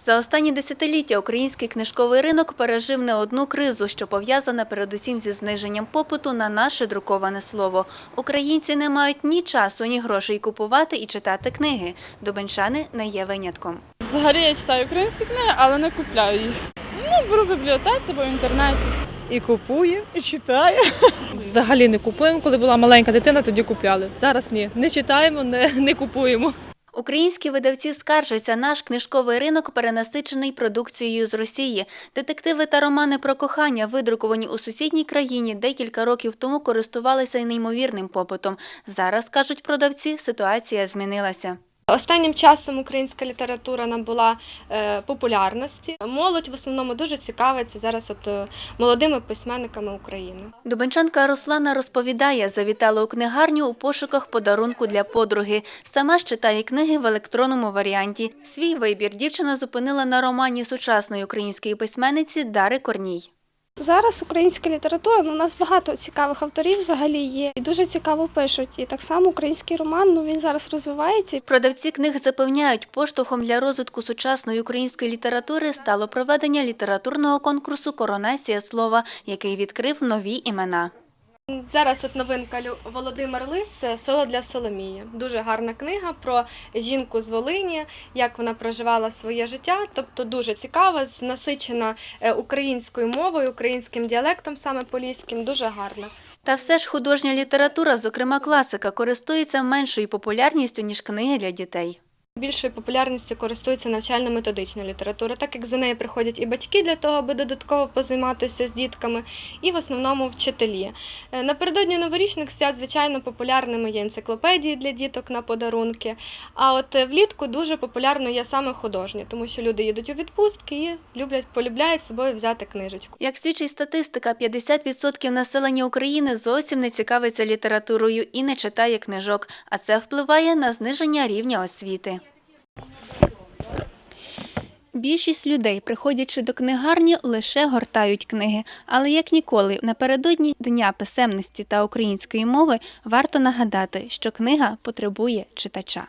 За останні десятиліття український книжковий ринок пережив не одну кризу, що пов'язана передусім зі зниженням попиту на наше друковане слово. Українці не мають ні часу, ні грошей купувати і читати книги. Дубенчани не є винятком. Взагалі я читаю українські книги, але не купляю їх. Ну, беру в бібліотеці або в інтернеті. і купує, і читає. Взагалі не купуємо. Коли була маленька дитина, тоді купляли. Зараз ні. Не читаємо, не, не купуємо. Українські видавці скаржаться, наш книжковий ринок перенасичений продукцією з Росії. Детективи та романи про кохання, видруковані у сусідній країні, декілька років тому користувалися й неймовірним попитом. Зараз, кажуть продавці, ситуація змінилася. Останнім часом українська література набула е, популярності. Молодь в основному дуже цікавиться зараз от е, молодими письменниками України. Дубенчанка Руслана розповідає, завітала у книгарню у пошуках подарунку для подруги. Сама ж читає книги в електронному варіанті. Свій вибір дівчина зупинила на романі сучасної української письменниці Дари Корній. Зараз українська література, ну, у нас багато цікавих авторів взагалі є. І дуже цікаво пишуть. І так само український роман, ну він зараз розвивається. Продавці книг запевняють, поштовхом для розвитку сучасної української літератури стало проведення літературного конкурсу Коронація слова, який відкрив нові імена. Зараз от новинка Володимир Лис е, Соло для Соломії. Дуже гарна книга про жінку з Волині, як вона проживала своє життя. Тобто дуже цікава, насичена е, українською мовою, українським діалектом, саме поліським. Дуже гарна. Та все ж художня література, зокрема класика, користується меншою популярністю, ніж книги для дітей. Більшою популярністю користується навчально-методична література, так як за нею приходять і батьки для того, аби додатково позайматися з дітками, і в основному вчителі. Е, Напередодні новорічних свят, звичайно, популярними є енциклопедії для діток на подарунки. А от е, влітку дуже популярно є саме художні, тому що люди їдуть у відпустки і люблять полюбляють собою взяти книжечку. Як свідчить статистика, 50% населення України зовсім не цікавиться літературою і не читає книжок, а це впливає на зниження рівня освіти. Більшість людей, приходячи до книгарні, лише гортають книги. Але як ніколи, напередодні Дня писемності та української мови варто нагадати, що книга потребує читача.